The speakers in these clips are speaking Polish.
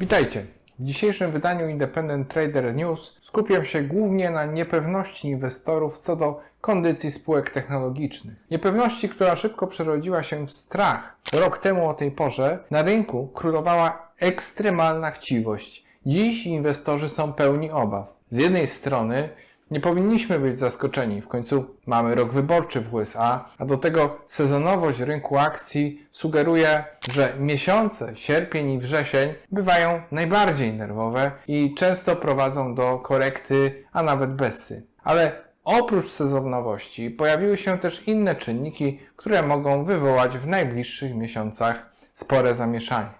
Witajcie. W dzisiejszym wydaniu Independent Trader News skupiam się głównie na niepewności inwestorów co do kondycji spółek technologicznych. Niepewności, która szybko przerodziła się w strach. Rok temu o tej porze na rynku królowała ekstremalna chciwość. Dziś inwestorzy są pełni obaw. Z jednej strony nie powinniśmy być zaskoczeni. W końcu mamy rok wyborczy w USA, a do tego sezonowość rynku akcji sugeruje, że miesiące sierpień i wrzesień bywają najbardziej nerwowe i często prowadzą do korekty, a nawet bezsy. Ale oprócz sezonowości pojawiły się też inne czynniki, które mogą wywołać w najbliższych miesiącach spore zamieszanie.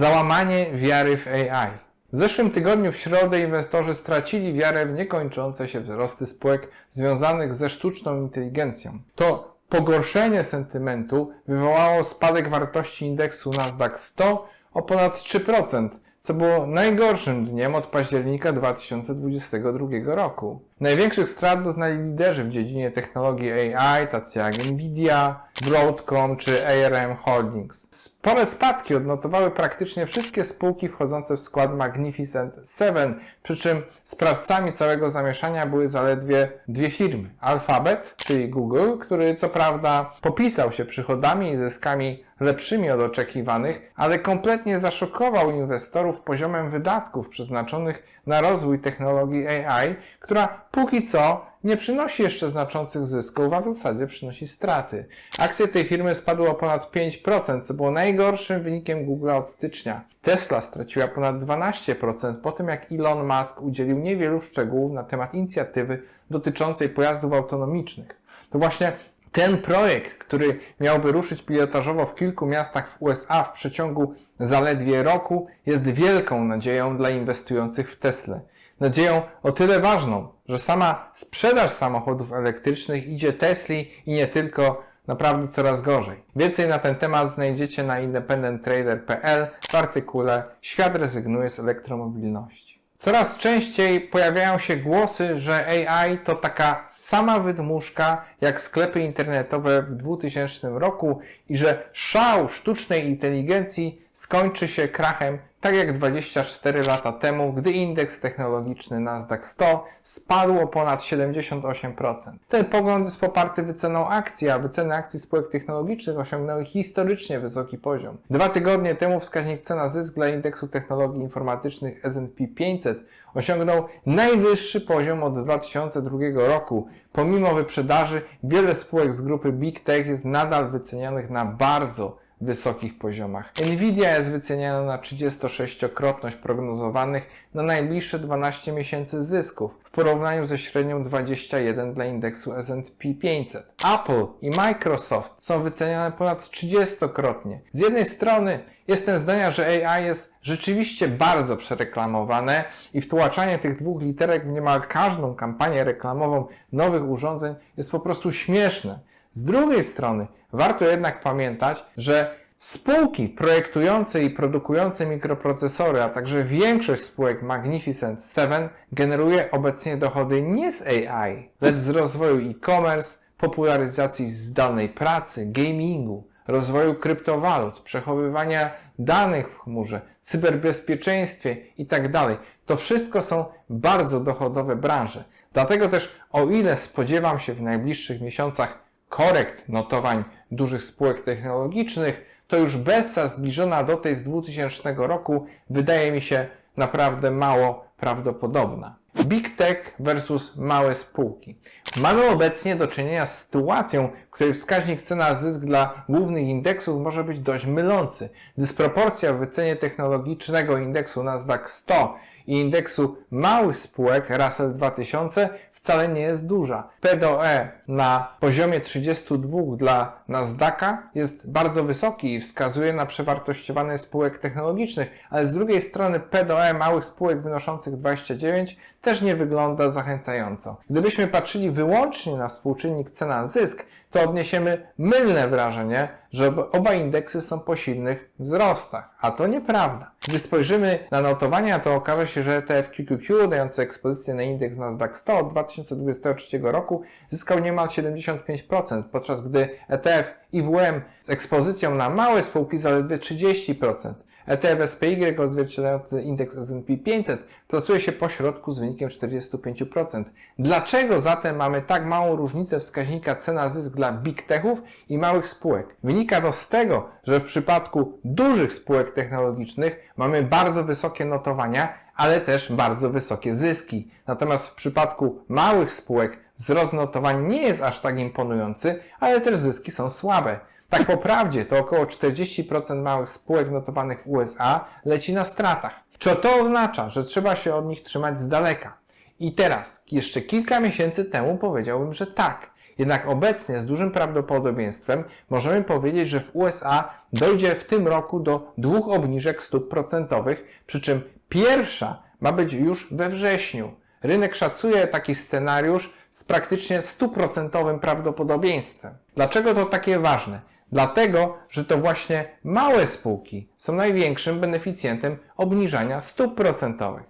Załamanie wiary w AI. W zeszłym tygodniu w środę inwestorzy stracili wiarę w niekończące się wzrosty spółek związanych ze sztuczną inteligencją. To pogorszenie sentymentu wywołało spadek wartości indeksu Nasdaq 100 o ponad 3%, co było najgorszym dniem od października 2022 roku. Największych strat doznali liderzy w dziedzinie technologii AI, tacy jak Nvidia, Broadcom czy ARM Holdings. Spore spadki odnotowały praktycznie wszystkie spółki wchodzące w skład Magnificent Seven, przy czym sprawcami całego zamieszania były zaledwie dwie firmy. Alphabet, czyli Google, który co prawda popisał się przychodami i zyskami lepszymi od oczekiwanych, ale kompletnie zaszokował inwestorów poziomem wydatków przeznaczonych na rozwój technologii AI, która póki co nie przynosi jeszcze znaczących zysków, a w zasadzie przynosi straty. Akcje tej firmy spadły o ponad 5%, co było najgorszym wynikiem Google od stycznia. Tesla straciła ponad 12% po tym, jak Elon Musk udzielił niewielu szczegółów na temat inicjatywy dotyczącej pojazdów autonomicznych. To właśnie ten projekt, który miałby ruszyć pilotażowo w kilku miastach w USA w przeciągu zaledwie roku, jest wielką nadzieją dla inwestujących w Tesla. Nadzieją o tyle ważną, że sama sprzedaż samochodów elektrycznych idzie Tesli i nie tylko naprawdę coraz gorzej. Więcej na ten temat znajdziecie na independenttrader.pl w artykule Świat rezygnuje z elektromobilności. Coraz częściej pojawiają się głosy, że AI to taka sama wydmuszka jak sklepy internetowe w 2000 roku i że szał sztucznej inteligencji skończy się krachem tak jak 24 lata temu, gdy indeks technologiczny Nasdaq 100 spadł o ponad 78%. Ten pogląd jest poparty wyceną akcji, a wyceny akcji spółek technologicznych osiągnęły historycznie wysoki poziom. Dwa tygodnie temu wskaźnik cena zysk dla indeksu technologii informatycznych S&P 500 osiągnął najwyższy poziom od 2002 roku. Pomimo wyprzedaży, wiele spółek z grupy Big Tech jest nadal wycenianych na bardzo wysokich poziomach. Nvidia jest wyceniana na 36-krotność prognozowanych na najbliższe 12 miesięcy zysków w porównaniu ze średnią 21 dla indeksu S&P 500. Apple i Microsoft są wyceniane ponad 30-krotnie. Z jednej strony jestem zdania, że AI jest rzeczywiście bardzo przereklamowane i wtłaczanie tych dwóch literek w niemal każdą kampanię reklamową nowych urządzeń jest po prostu śmieszne. Z drugiej strony, warto jednak pamiętać, że spółki projektujące i produkujące mikroprocesory, a także większość spółek Magnificent 7 generuje obecnie dochody nie z AI, lecz z rozwoju e-commerce, popularyzacji zdalnej pracy, gamingu, rozwoju kryptowalut, przechowywania danych w chmurze, cyberbezpieczeństwie itd. To wszystko są bardzo dochodowe branże. Dlatego też, o ile spodziewam się w najbliższych miesiącach korekt notowań dużych spółek technologicznych, to już Bessa zbliżona do tej z 2000 roku wydaje mi się naprawdę mało prawdopodobna. Big Tech versus małe spółki. Mamy obecnie do czynienia z sytuacją, w której wskaźnik cena zysk dla głównych indeksów może być dość mylący. Dysproporcja w wycenie technologicznego indeksu Nasdaq 100 i indeksu małych spółek Russell 2000 wcale nie jest duża. PDE na poziomie 32 dla Nasdaqa jest bardzo wysoki i wskazuje na przewartościowanie spółek technologicznych, ale z drugiej strony PDE małych spółek wynoszących 29 też nie wygląda zachęcająco. Gdybyśmy patrzyli wyłącznie na współczynnik cena-zysk, to odniesiemy mylne wrażenie, że ob- oba indeksy są po silnych wzrostach, a to nieprawda. Gdy spojrzymy na notowania, to okaże się, że ETF QQQ, dający ekspozycję na indeks Nasdaq 100 od 2023 roku, zyskał niemal 75%, podczas gdy ETF IWM z ekspozycją na małe spółki zaledwie 30%. ETF SPY odzwierciedlający indeks S&P 500 plasuje się po środku z wynikiem 45%. Dlaczego zatem mamy tak małą różnicę wskaźnika cena-zysk dla big techów i małych spółek? Wynika to z tego, że w przypadku dużych spółek technologicznych mamy bardzo wysokie notowania, ale też bardzo wysokie zyski. Natomiast w przypadku małych spółek wzrost notowań nie jest aż tak imponujący, ale też zyski są słabe. Tak po prawdzie, to około 40% małych spółek notowanych w USA leci na stratach. Czy to oznacza, że trzeba się od nich trzymać z daleka? I teraz, jeszcze kilka miesięcy temu powiedziałbym, że tak. Jednak obecnie z dużym prawdopodobieństwem możemy powiedzieć, że w USA dojdzie w tym roku do dwóch obniżek stóp procentowych, przy czym pierwsza ma być już we wrześniu. Rynek szacuje taki scenariusz z praktycznie stuprocentowym prawdopodobieństwem. Dlaczego to takie ważne? Dlatego, że to właśnie małe spółki są największym beneficjentem obniżania stóp procentowych.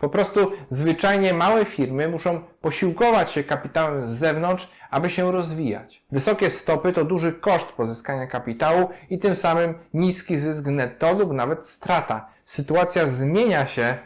Po prostu zwyczajnie małe firmy muszą posiłkować się kapitałem z zewnątrz, aby się rozwijać. Wysokie stopy to duży koszt pozyskania kapitału i tym samym niski zysk netto lub nawet strata. Sytuacja zmienia się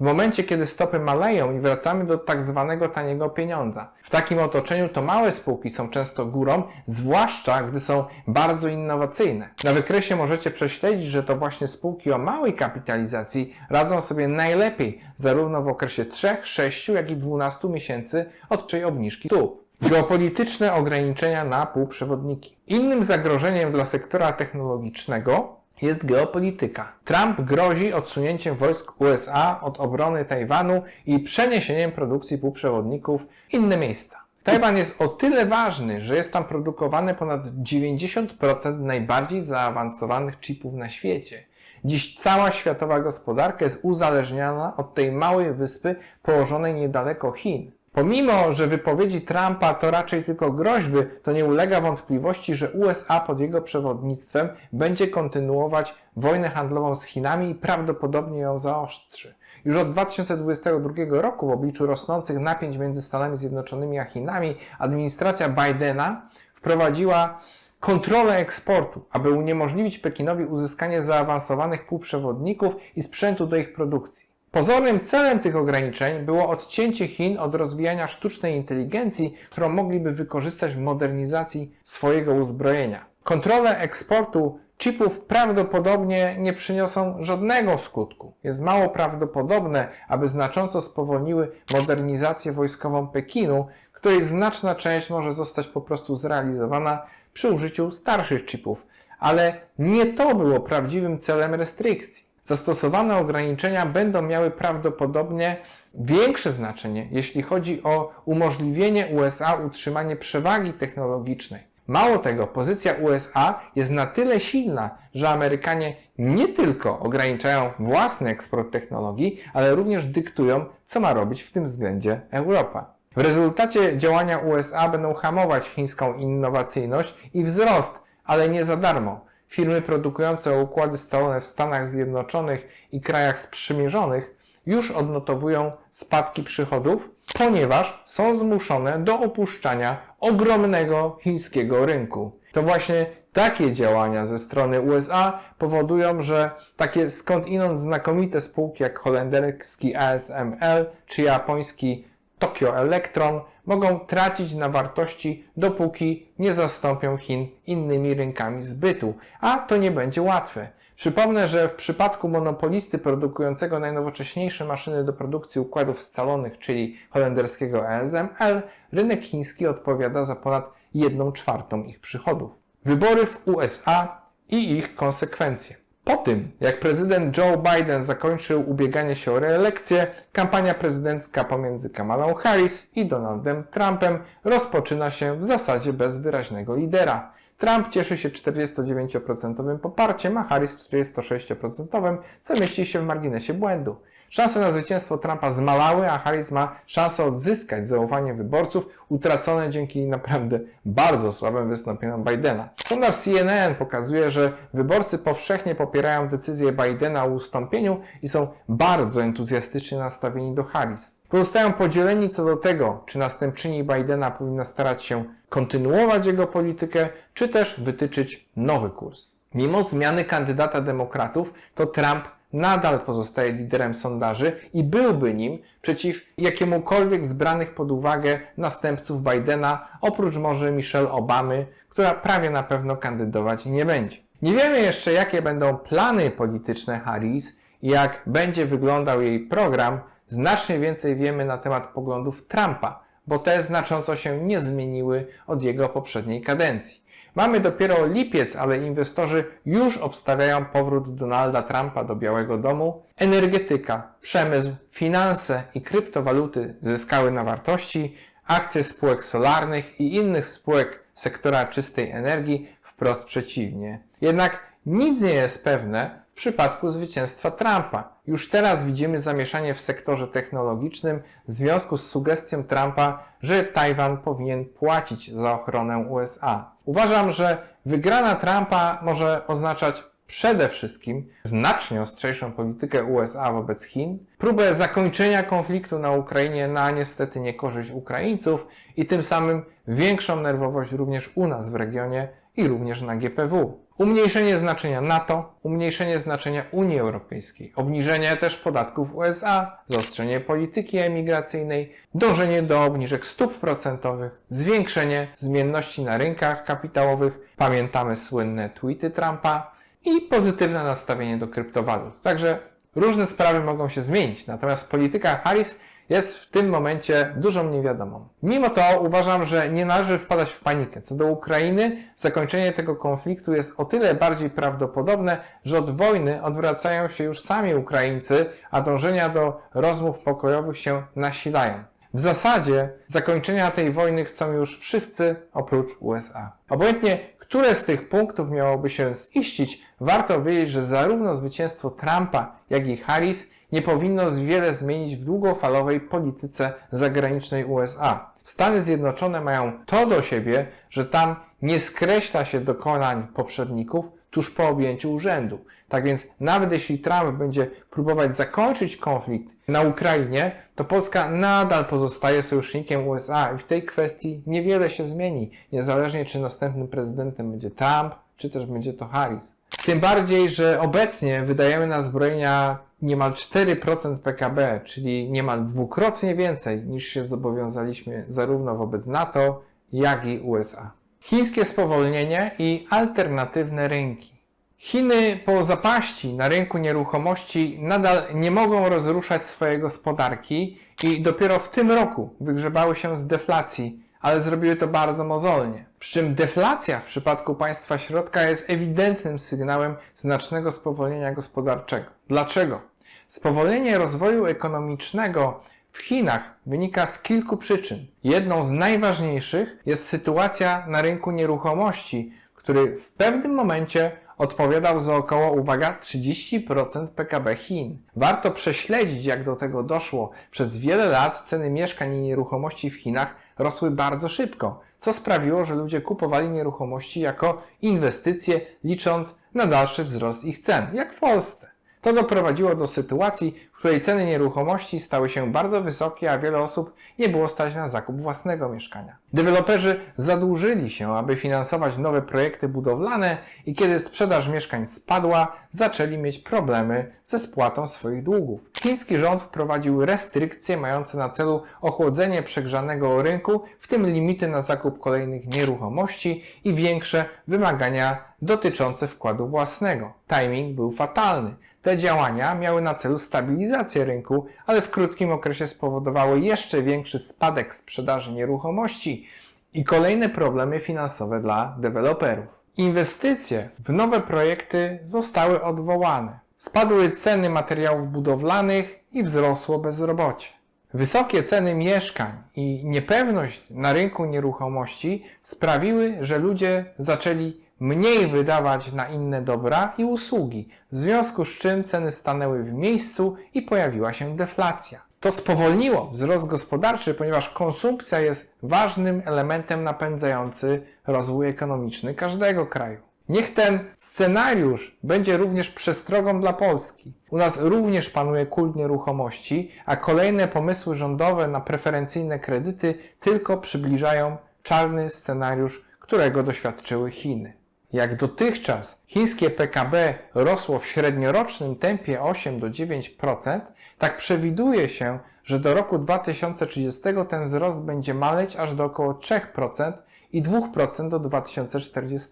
w momencie, kiedy stopy maleją i wracamy do tak zwanego taniego pieniądza. W takim otoczeniu to małe spółki są często górą, zwłaszcza gdy są bardzo innowacyjne. Na wykresie możecie prześledzić, że to właśnie spółki o małej kapitalizacji radzą sobie najlepiej, zarówno w okresie 3, 6, jak i 12 miesięcy od czyjej obniżki stóp. Geopolityczne ograniczenia na półprzewodniki. Innym zagrożeniem dla sektora technologicznego jest geopolityka. Trump grozi odsunięciem wojsk USA od obrony Tajwanu i przeniesieniem produkcji półprzewodników w inne miejsca. Tajwan jest o tyle ważny, że jest tam produkowane ponad 90% najbardziej zaawansowanych chipów na świecie. Dziś cała światowa gospodarka jest uzależniona od tej małej wyspy położonej niedaleko Chin. Pomimo, że wypowiedzi Trumpa to raczej tylko groźby, to nie ulega wątpliwości, że USA pod jego przewodnictwem będzie kontynuować wojnę handlową z Chinami i prawdopodobnie ją zaostrzy. Już od 2022 roku w obliczu rosnących napięć między Stanami Zjednoczonymi a Chinami administracja Bidena wprowadziła kontrolę eksportu, aby uniemożliwić Pekinowi uzyskanie zaawansowanych półprzewodników i sprzętu do ich produkcji. Pozornym celem tych ograniczeń było odcięcie Chin od rozwijania sztucznej inteligencji, którą mogliby wykorzystać w modernizacji swojego uzbrojenia. Kontrole eksportu chipów prawdopodobnie nie przyniosą żadnego skutku. Jest mało prawdopodobne, aby znacząco spowolniły modernizację wojskową Pekinu, której znaczna część może zostać po prostu zrealizowana przy użyciu starszych chipów. Ale nie to było prawdziwym celem restrykcji. Zastosowane ograniczenia będą miały prawdopodobnie większe znaczenie, jeśli chodzi o umożliwienie USA utrzymanie przewagi technologicznej. Mało tego, pozycja USA jest na tyle silna, że Amerykanie nie tylko ograniczają własny eksport technologii, ale również dyktują, co ma robić w tym względzie Europa. W rezultacie działania USA będą hamować chińską innowacyjność i wzrost, ale nie za darmo. Firmy produkujące układy scalone w Stanach Zjednoczonych i krajach sprzymierzonych już odnotowują spadki przychodów, ponieważ są zmuszone do opuszczania ogromnego chińskiego rynku. To właśnie takie działania ze strony USA powodują, że takie skądinąd znakomite spółki jak holenderski ASML czy japoński Tokyo Electron mogą tracić na wartości, dopóki nie zastąpią Chin innymi rynkami zbytu, a to nie będzie łatwe. Przypomnę, że w przypadku monopolisty produkującego najnowocześniejsze maszyny do produkcji układów scalonych, czyli holenderskiego ASML, rynek chiński odpowiada za ponad 1 czwartą ich przychodów. Wybory w USA i ich konsekwencje. Po tym, jak prezydent Joe Biden zakończył ubieganie się o reelekcję, kampania prezydencka pomiędzy Kamalą Harris i Donaldem Trumpem rozpoczyna się w zasadzie bez wyraźnego lidera. Trump cieszy się 49% poparciem, a Harris 46%, co mieści się w marginesie błędu. Szanse na zwycięstwo Trumpa zmalały, a Harris ma szansę odzyskać zaufanie wyborców utracone dzięki naprawdę bardzo słabym wystąpieniom Bidena. Sondaż CNN pokazuje, że wyborcy powszechnie popierają decyzję Bidena o ustąpieniu i są bardzo entuzjastycznie nastawieni do Harris. Pozostają podzieleni co do tego, czy następczyni Bidena powinna starać się kontynuować jego politykę, czy też wytyczyć nowy kurs. Mimo zmiany kandydata demokratów, to Trump nadal pozostaje liderem sondaży i byłby nim przeciw jakiemukolwiek z branych pod uwagę następców Bidena, oprócz może Michelle Obamy, która prawie na pewno kandydować nie będzie. Nie wiemy jeszcze, jakie będą plany polityczne Harris i jak będzie wyglądał jej program. Znacznie więcej wiemy na temat poglądów Trumpa, bo te znacząco się nie zmieniły od jego poprzedniej kadencji. Mamy dopiero lipiec, ale inwestorzy już obstawiają powrót Donalda Trumpa do Białego Domu. Energetyka, przemysł, finanse i kryptowaluty zyskały na wartości, akcje spółek solarnych i innych spółek sektora czystej energii wprost przeciwnie. Jednak nic nie jest pewne w przypadku zwycięstwa Trumpa. Już teraz widzimy zamieszanie w sektorze technologicznym w związku z sugestią Trumpa, że Tajwan powinien płacić za ochronę USA. Uważam, że wygrana Trumpa może oznaczać przede wszystkim znacznie ostrzejszą politykę USA wobec Chin, próbę zakończenia konfliktu na Ukrainie na niestety niekorzyść Ukraińców i tym samym większą nerwowość również u nas w regionie i również na GPW. Umniejszenie znaczenia NATO, umniejszenie znaczenia Unii Europejskiej, obniżenie też podatków USA, zaostrzenie polityki emigracyjnej, dążenie do obniżek stóp procentowych, zwiększenie zmienności na rynkach kapitałowych, pamiętamy słynne tweety Trumpa i pozytywne nastawienie do kryptowalut. Także różne sprawy mogą się zmienić, natomiast polityka Harris jest w tym momencie dużą niewiadomą. Mimo to uważam, że nie należy wpadać w panikę. Co do Ukrainy, zakończenie tego konfliktu jest o tyle bardziej prawdopodobne, że od wojny odwracają się już sami Ukraińcy, a dążenia do rozmów pokojowych się nasilają. W zasadzie zakończenia tej wojny chcą już wszyscy oprócz USA. Obojętnie, które z tych punktów miałoby się ziścić, warto wiedzieć, że zarówno zwycięstwo Trumpa, jak i Harris nie powinno wiele zmienić w długofalowej polityce zagranicznej USA. Stany Zjednoczone mają to do siebie, że tam nie skreśla się dokonań poprzedników tuż po objęciu urzędu. Tak więc nawet jeśli Trump będzie próbować zakończyć konflikt na Ukrainie, to Polska nadal pozostaje sojusznikiem USA i w tej kwestii niewiele się zmieni, niezależnie czy następnym prezydentem będzie Trump, czy też będzie to Harris. Tym bardziej, że obecnie wydajemy na zbrojenia niemal 4% PKB, czyli niemal dwukrotnie więcej niż się zobowiązaliśmy zarówno wobec NATO, jak i USA. Chińskie spowolnienie i alternatywne rynki. Chiny po zapaści na rynku nieruchomości nadal nie mogą rozruszać swojej gospodarki i dopiero w tym roku wygrzebały się z deflacji, ale zrobiły to bardzo mozolnie. Przy czym deflacja w przypadku państwa środka jest ewidentnym sygnałem znacznego spowolnienia gospodarczego. Dlaczego? Spowolnienie rozwoju ekonomicznego w Chinach wynika z kilku przyczyn. Jedną z najważniejszych jest sytuacja na rynku nieruchomości, który w pewnym momencie odpowiadał za około, uwaga, 30% PKB Chin. Warto prześledzić, jak do tego doszło. Przez wiele lat ceny mieszkań i nieruchomości w Chinach rosły bardzo szybko, co sprawiło, że ludzie kupowali nieruchomości jako inwestycje, licząc na dalszy wzrost ich cen, jak w Polsce. To doprowadziło do sytuacji, której ceny nieruchomości stały się bardzo wysokie, a wiele osób nie było stać na zakup własnego mieszkania. Deweloperzy zadłużyli się, aby finansować nowe projekty budowlane i kiedy sprzedaż mieszkań spadła, zaczęli mieć problemy ze spłatą swoich długów. Chiński rząd wprowadził restrykcje mające na celu ochłodzenie przegrzanego rynku, w tym limity na zakup kolejnych nieruchomości i większe wymagania dotyczące wkładu własnego. Timing był fatalny. Te działania miały na celu stabilizację rynku, ale w krótkim okresie spowodowały jeszcze większy spadek sprzedaży nieruchomości i kolejne problemy finansowe dla deweloperów. Inwestycje w nowe projekty zostały odwołane. Spadły ceny materiałów budowlanych i wzrosło bezrobocie. Wysokie ceny mieszkań i niepewność na rynku nieruchomości sprawiły, że ludzie zaczęli mniej wydawać na inne dobra i usługi, w związku z czym ceny stanęły w miejscu i pojawiła się deflacja. To spowolniło wzrost gospodarczy, ponieważ konsumpcja jest ważnym elementem napędzający rozwój ekonomiczny każdego kraju. Niech ten scenariusz będzie również przestrogą dla Polski. U nas również panuje kult nieruchomości, a kolejne pomysły rządowe na preferencyjne kredyty tylko przybliżają czarny scenariusz, którego doświadczyły Chiny. Jak dotychczas chińskie PKB rosło w średniorocznym tempie 8 do 9%, tak przewiduje się, że do roku 2030 ten wzrost będzie maleć aż do około 3% i 2% do 2040.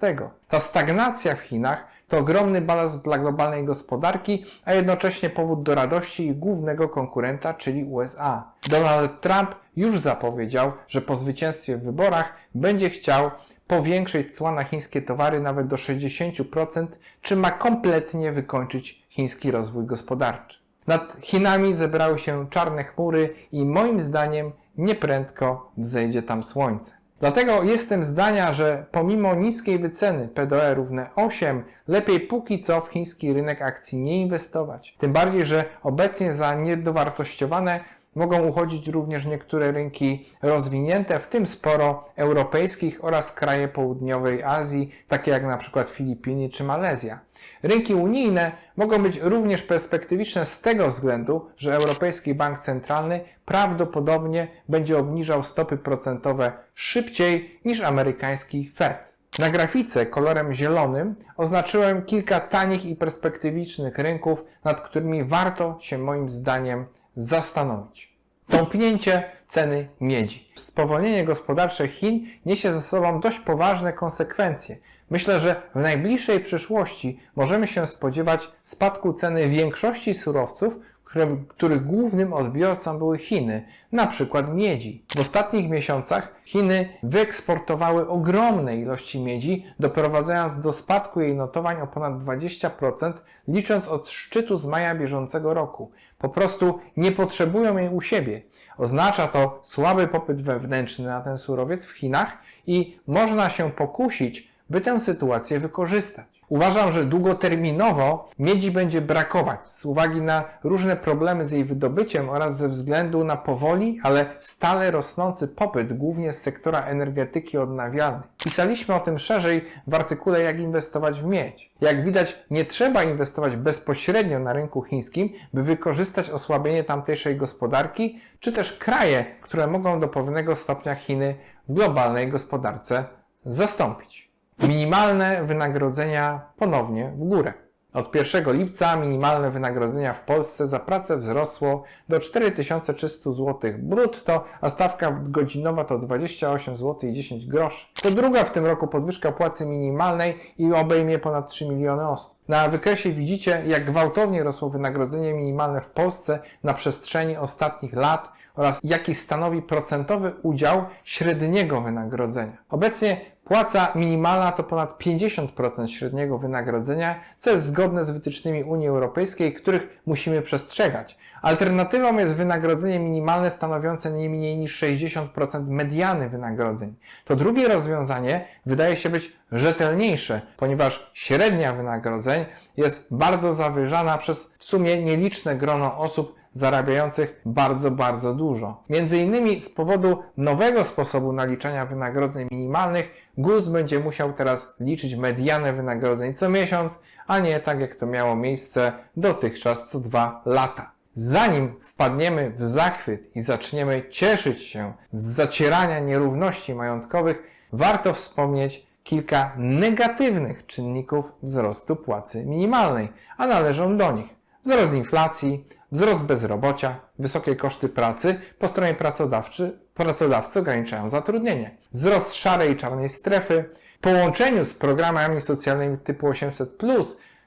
Ta stagnacja w Chinach to ogromny balast dla globalnej gospodarki, a jednocześnie powód do radości głównego konkurenta, czyli USA. Donald Trump już zapowiedział, że po zwycięstwie w wyborach będzie chciał powiększyć cła na chińskie towary nawet do 60%, czy ma kompletnie wykończyć chiński rozwój gospodarczy. Nad Chinami zebrały się czarne chmury i moim zdaniem nieprędko wzejdzie tam słońce. Dlatego jestem zdania, że pomimo niskiej wyceny PDE równe 8, lepiej póki co w chiński rynek akcji nie inwestować. Tym bardziej, że obecnie za niedowartościowane mogą uchodzić również niektóre rynki rozwinięte, w tym sporo europejskich oraz kraje południowej Azji, takie jak na przykład Filipiny czy Malezja. Rynki unijne mogą być również perspektywiczne z tego względu, że Europejski Bank Centralny prawdopodobnie będzie obniżał stopy procentowe szybciej niż amerykański Fed. Na grafice kolorem zielonym oznaczyłem kilka tanich i perspektywicznych rynków, nad którymi warto się moim zdaniem zastanowić. Tąpnięcie ceny miedzi. Spowolnienie gospodarcze Chin niesie ze sobą dość poważne konsekwencje. Myślę, że w najbliższej przyszłości możemy się spodziewać spadku ceny większości surowców, które, których głównym odbiorcą były Chiny, na przykład miedzi. W ostatnich miesiącach Chiny wyeksportowały ogromne ilości miedzi, doprowadzając do spadku jej notowań o ponad 20%, licząc od szczytu z maja bieżącego roku. Po prostu nie potrzebują jej u siebie. Oznacza to słaby popyt wewnętrzny na ten surowiec w Chinach i można się pokusić, by tę sytuację wykorzystać. Uważam, że długoterminowo miedzi będzie brakować z uwagi na różne problemy z jej wydobyciem oraz ze względu na powoli, ale stale rosnący popyt, głównie z sektora energetyki odnawialnej. Pisaliśmy o tym szerzej w artykule Jak inwestować w miedź. Jak widać, nie trzeba inwestować bezpośrednio na rynku chińskim, by wykorzystać osłabienie tamtejszej gospodarki, czy też kraje, które mogą do pewnego stopnia Chiny w globalnej gospodarce zastąpić. Minimalne wynagrodzenia ponownie w górę. Od 1 lipca minimalne wynagrodzenia w Polsce za pracę wzrosło do 4300 zł brutto, a stawka godzinowa to 28 zł i 10 groszy. To druga w tym roku podwyżka płacy minimalnej i obejmie ponad 3 miliony osób. Na wykresie widzicie, jak gwałtownie rosło wynagrodzenie minimalne w Polsce na przestrzeni ostatnich lat oraz jaki stanowi procentowy udział średniego wynagrodzenia. Obecnie płaca minimalna to ponad 50% średniego wynagrodzenia, co jest zgodne z wytycznymi Unii Europejskiej, których musimy przestrzegać. Alternatywą jest wynagrodzenie minimalne stanowiące nie mniej niż 60% mediany wynagrodzeń. To drugie rozwiązanie wydaje się być rzetelniejsze, ponieważ średnia wynagrodzeń jest bardzo zawyżana przez w sumie nieliczne grono osób zarabiających bardzo, bardzo dużo. Między innymi z powodu nowego sposobu naliczania wynagrodzeń minimalnych GUS będzie musiał teraz liczyć medianę wynagrodzeń co miesiąc, a nie tak jak to miało miejsce dotychczas co dwa lata. Zanim wpadniemy w zachwyt i zaczniemy cieszyć się z zacierania nierówności majątkowych, warto wspomnieć kilka negatywnych czynników wzrostu płacy minimalnej, a należą do nich wzrost inflacji, wzrost bezrobocia, wysokie koszty pracy po stronie pracodawcy, pracodawcy ograniczają zatrudnienie, wzrost szarej i czarnej strefy, w połączeniu z programami socjalnymi typu 800,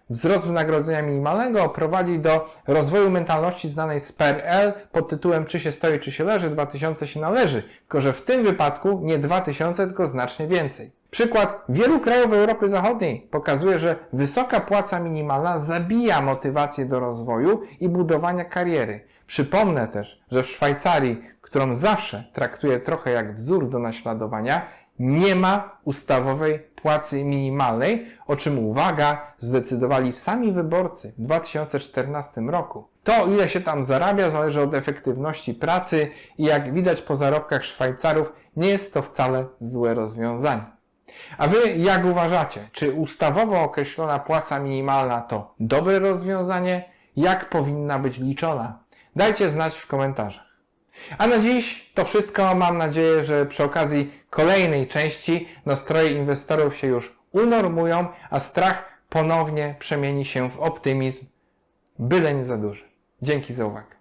wzrost wynagrodzenia minimalnego prowadzi do rozwoju mentalności znanej z PRL pod tytułem czy się stoi, czy się leży, 2000 się należy, tylko że w tym wypadku nie 2000, tylko znacznie więcej. Przykład wielu krajów Europy Zachodniej pokazuje, że wysoka płaca minimalna zabija motywację do rozwoju i budowania kariery. Przypomnę też, że w Szwajcarii, którą zawsze traktuję trochę jak wzór do naśladowania, nie ma ustawowej płacy minimalnej, o czym uwaga, zdecydowali sami wyborcy w 2014 roku. To, ile się tam zarabia, zależy od efektywności pracy i jak widać po zarobkach Szwajcarów, nie jest to wcale złe rozwiązanie. A wy jak uważacie? Czy ustawowo określona płaca minimalna to dobre rozwiązanie? Jak powinna być liczona? Dajcie znać w komentarzach. A na dziś to wszystko. Mam nadzieję, że przy okazji kolejnej części nastroje inwestorów się już unormują, a strach ponownie przemieni się w optymizm, byle nie za duży. Dzięki za uwagę.